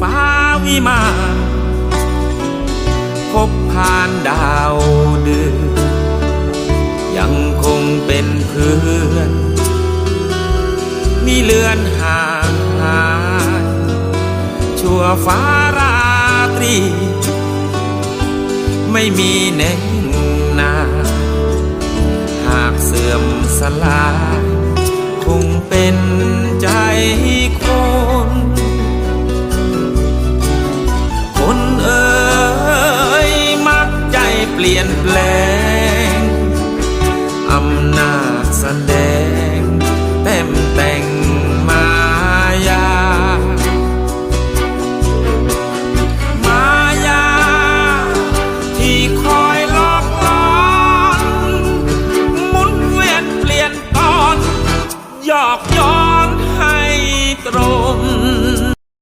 ฟ้าวิมานพบผ่านดาวเดือนยังคงเป็นเพื่อนมีเลือนห่างหายชั่วฟ้าราตรี ไม่มีแน่งนาหากเสื่อมสลายคงเป็นใจ นแปลง อำนาจแสดงเต็มแต่งมายา มายา ที่คอยหลอกลอนหมุนเวียนเปลี่ยนตอนหยอกย้อน